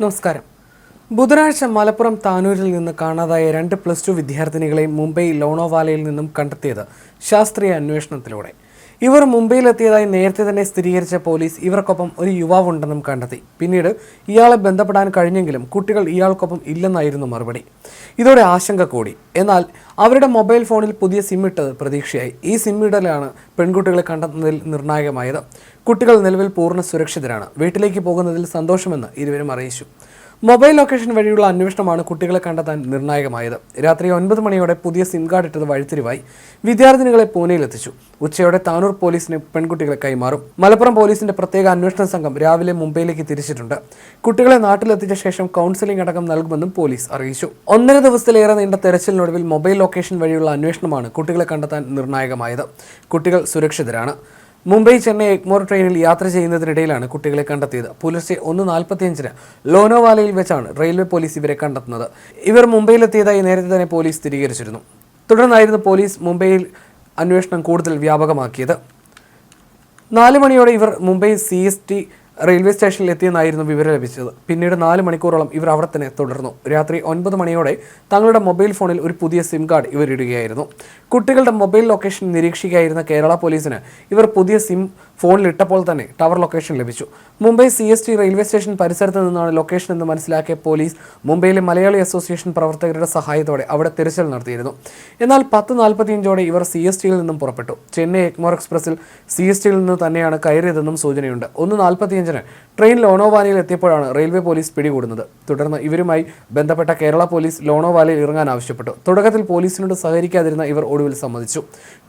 നമസ്കാരം. ബുധനാഴ്ച മലപ്പുറം താനൂരിൽ നിന്ന് കാണാതായ രണ്ട് പ്ലസ് ടു വിദ്യാർത്ഥിനികളെ മുംബൈ ലോണോവാലയിൽ നിന്നും കണ്ടെത്തിയത് ശാസ്ത്രീയ അന്വേഷണത്തിലൂടെ. ഇവർ മുംബൈയിലെത്തിയതായി നേരത്തെ തന്നെ സ്ഥിരീകരിച്ച പോലീസ് ഇവർക്കൊപ്പം ഒരു യുവാവ് ഉണ്ടെന്നും കണ്ടെത്തി. പിന്നീട് ഇയാളെ ബന്ധപ്പെടാൻ കഴിഞ്ഞെങ്കിലും കുട്ടികൾ ഇയാൾക്കൊപ്പം ഇല്ലെന്നായിരുന്നു മറുപടി. ഇതോടെ ആശങ്ക കൂടി. എന്നാൽ അവരുടെ മൊബൈൽ ഫോണിൽ പുതിയ സിം ഇട്ടത് പ്രതീക്ഷയായി. ഈ സിം ഇടലാണ് പെൺകുട്ടികളെ കണ്ടെത്തുന്നതിൽ നിർണായകമായത്. കുട്ടികൾ നിലവിൽ പൂർണ സുരക്ഷിതരാണ്. വീട്ടിലേക്ക് പോകുന്നതിൽ സന്തോഷമെന്ന് ഇരുവരും അറിയിച്ചു. മൊബൈൽ ലൊക്കേഷൻ വഴിയുള്ള അന്വേഷണമാണ് കുട്ടികളെ കണ്ടെത്താൻ നിർണായകമായത്. രാത്രി ഒൻപത് മണിയോടെ പുതിയ സിം കാർഡ് ഇട്ടത് വഴിത്തിരിവായി വിദ്യാർത്ഥിനികളെ പൂനെയിലെത്തിച്ചു ഉച്ചയോടെ താനൂർ പോലീസിന് പെൺകുട്ടികളെ കൈമാറും. മലപ്പുറം പോലീസിന്റെ പ്രത്യേക അന്വേഷണ സംഘം രാവിലെ മുംബൈയിലേക്ക് തിരിച്ചിട്ടുണ്ട്. കുട്ടികളെ നാട്ടിലെത്തിച്ച ശേഷം കൗൺസിലിംഗ് അടക്കം നൽകുമെന്നും പോലീസ് അറിയിച്ചു. ഒന്നര ദിവസത്തിലേറെ നീണ്ട തെരച്ചിലിനൊടുവിൽ മൊബൈൽ ലൊക്കേഷൻ വഴിയുള്ള അന്വേഷണമാണ് കുട്ടികളെ കണ്ടെത്താൻ നിർണായകമായത്. കുട്ടികൾ സുരക്ഷിതരാണ്. മുംബൈ ചെന്നൈ എഗ്മോർ ട്രെയിനിൽ യാത്ര ചെയ്യുന്നതിനിടയിലാണ് കുട്ടികളെ കണ്ടെത്തിയത്. പുലർച്ചെ ഒന്ന് നാൽപ്പത്തിയഞ്ചിന് ലോനോവാലയിൽ വെച്ചാണ് റെയിൽവേ പോലീസ് ഇവരെ കണ്ടെത്തുന്നത്. ഇവർ മുംബൈയിലെത്തിയതായി നേരത്തെ തന്നെ പോലീസ് സ്ഥിരീകരിച്ചിരുന്നു. തുടർന്നായിരുന്നു പോലീസ് മുംബൈയിൽ അന്വേഷണം കൂടുതൽ വ്യാപകമാക്കിയത്. നാല് മണിയോടെ ഇവർ Mumbai C S T railway സ്റ്റേഷനിൽ എത്തിയെന്നായിരുന്നു വിവരം ലഭിച്ചത്. പിന്നീട് നാല് മണിക്കൂറോളം ഇവർ അവിടെ തന്നെ തുടർന്നു. രാത്രി ഒൻപത് മണിയോടെ തങ്ങളുടെ മൊബൈൽ ഫോണിൽ ഒരു പുതിയ സിം കാർഡ് ഇവരിടുകയായിരുന്നു കുട്ടികളുടെ മൊബൈൽ ലൊക്കേഷൻ നിരീക്ഷിക്കുകയായിരുന്ന കേരള പോലീസിന് ഇവർ പുതിയ സിം ഫോണിലിട്ടപ്പോൾ തന്നെ ടവർ ലൊക്കേഷൻ ലഭിച്ചു. Mumbai C S T railway station പരിസരത്ത് നിന്നാണ് ലൊക്കേഷൻ എന്ന് മനസ്സിലാക്കിയ പോലീസ് മുംബൈയിലെ മലയാളി അസോസിയേഷൻ പ്രവർത്തകരുടെ സഹായത്തോടെ അവിടെ തിരച്ചിൽ നടത്തിയിരുന്നു. എന്നാൽ പത്ത് നാൽപ്പത്തിയഞ്ചോടെ ഇവർ സി എസ് ടിയിൽ നിന്നും പുറപ്പെട്ടു. ചെന്നൈ എക്മോർ എക്സ്പ്രസിൽ സി എസ് ടിയിൽ നിന്ന് തന്നെയാണ് കയറിയതെന്നും സൂചനയുണ്ട്. ഒന്ന് നാൽപ്പത്തിയഞ്ചിന് ട്രെയിൻ ലോണോവാലയിൽ എത്തിയപ്പോഴാണ് റെയിൽവേ പോലീസ് പിടികൂടുന്നത്. തുടർന്ന് ഇവരുമായി ബന്ധപ്പെട്ട കേരള പോലീസ് ലോണോവാലയിൽ ഇറങ്ങാൻ ആവശ്യപ്പെട്ടു. തുടക്കത്തിൽ പോലീസിനോട് സഹകരിക്കാതിരുന്ന ഇവർ ഒടുവിൽ സമ്മതിച്ചു.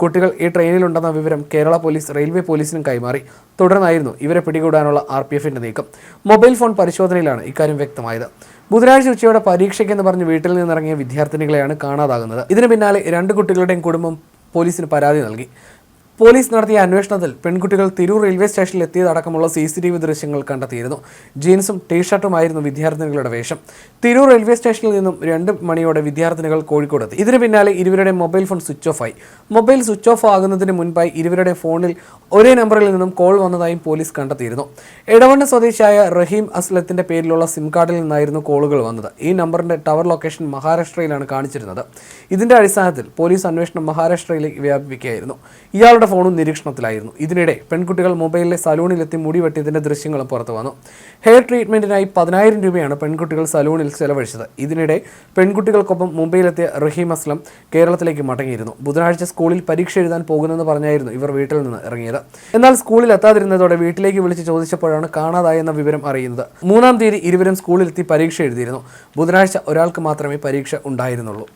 കുട്ടികൾ ഈ ട്രെയിനിലുണ്ടെന്ന വിവരം കേരള പോലീസ് റെയിൽവേ പോലീസിനും കൈമാറി. തുടർന്നായിരുന്നു ഇവരെ പിടികൂടാനുള്ള ആർ പി എഫിന്റെ നീക്കം. മൊബൈൽ ഫോൺ പരിശോധനയിലാണ് ഇക്കാര്യം വ്യക്തമായത്. ബുധനാഴ്ച ഉച്ചയോടെ പരീക്ഷയ്ക്കെന്ന് പറഞ്ഞ് വീട്ടിൽ നിന്നിറങ്ങിയ വിദ്യാർത്ഥിനികളെയാണ് കാണാതാകുന്നത്. ഇതിന് പിന്നാലെ രണ്ട് കുട്ടികളുടെയും കുടുംബം പോലീസിന് പരാതി നൽകി. പോലീസ് നടത്തിയ അന്വേഷണത്തിൽ പെൺകുട്ടികൾ തിരൂർ റെയിൽവേ സ്റ്റേഷനിൽ എത്തിയതടക്കമുള്ള സി സി ടി വി ദൃശ്യങ്ങൾ കണ്ടെത്തിയിരുന്നു. ജീൻസും ടീഷർട്ടുമായിരുന്നു വിദ്യാർത്ഥിനികളുടെ വേഷം. തിരൂർ റെയിൽവേ സ്റ്റേഷനിൽ നിന്നും രണ്ട് മണിയോടെ വിദ്യാർത്ഥിനികൾ കോഴിക്കോടെത്തി ഇതിനു പിന്നാലെ ഇരുവരുടെ മൊബൈൽ ഫോൺ സ്വിച്ച് ഓഫ് ആയി മൊബൈൽ സ്വിച്ച് ഓഫ് ആകുന്നതിന് മുൻപായി ഇരുവരുടെ ഫോണിൽ ഒരേ നമ്പറിൽ നിന്നും കോൾ വന്നതായും പോലീസ് കണ്ടെത്തിയിരുന്നു. എടവണ്ണ സ്വദേശിയായ റഹീം അസ്ലത്തിന്റെ പേരിലുള്ള സിം കാർഡിൽ നിന്നായിരുന്നു കോളുകൾ വന്നത്. ഈ നമ്പറിന്റെ ടവർ ലൊക്കേഷൻ മഹാരാഷ്ട്രയിലാണ് കാണിച്ചിരുന്നത്. ഇതിന്റെ അടിസ്ഥാനത്തിൽ പോലീസ് അന്വേഷണം മഹാരാഷ്ട്രയിലേക്ക് വ്യാപിപ്പിക്കുകയായിരുന്നു. ഇയാളുടെ ഫോണും നിരീക്ഷണത്തിലായിരുന്നു. ഇതിനിടെ പെൺകുട്ടികൾ മൊബൈലിലെ സലൂണിലെത്തി മുടി വെട്ടിയതിന്റെ ദൃശ്യങ്ങളും പുറത്തു വന്നു. ഹെയർ ട്രീറ്റ്മെന്റിനായി പതിനായിരം രൂപയാണ് പെൺകുട്ടികൾ സലൂണിൽ ചെലവഴിച്ചത്. ഇതിനിടെ പെൺകുട്ടികൾക്കൊപ്പം മുംബൈയിലെത്തിയ റഹീം അസ്ലം കേരളത്തിലേക്ക് മടങ്ങിയിരുന്നു. ബുധനാഴ്ച സ്കൂളിൽ പരീക്ഷ എഴുതാൻ പോകുന്നെന്ന് പറഞ്ഞായിരുന്നു ഇവർ വീട്ടിൽ നിന്ന് ഇറങ്ങിയത്. എന്നാൽ സ്കൂളിൽ എത്താതിരുന്നതോടെ വീട്ടിലേക്ക് വിളിച്ച് ചോദിച്ചപ്പോഴാണ് കാണാതായെന്ന വിവരം അറിയുന്നത്. മൂന്നാം തീയതി ഇരുവരും സ്കൂളിലെത്തി പരീക്ഷ എഴുതിയിരുന്നു. ബുധനാഴ്ച ഒരാൾക്ക് മാത്രമേ പരീക്ഷ ഉണ്ടായിരുന്നുള്ളൂ.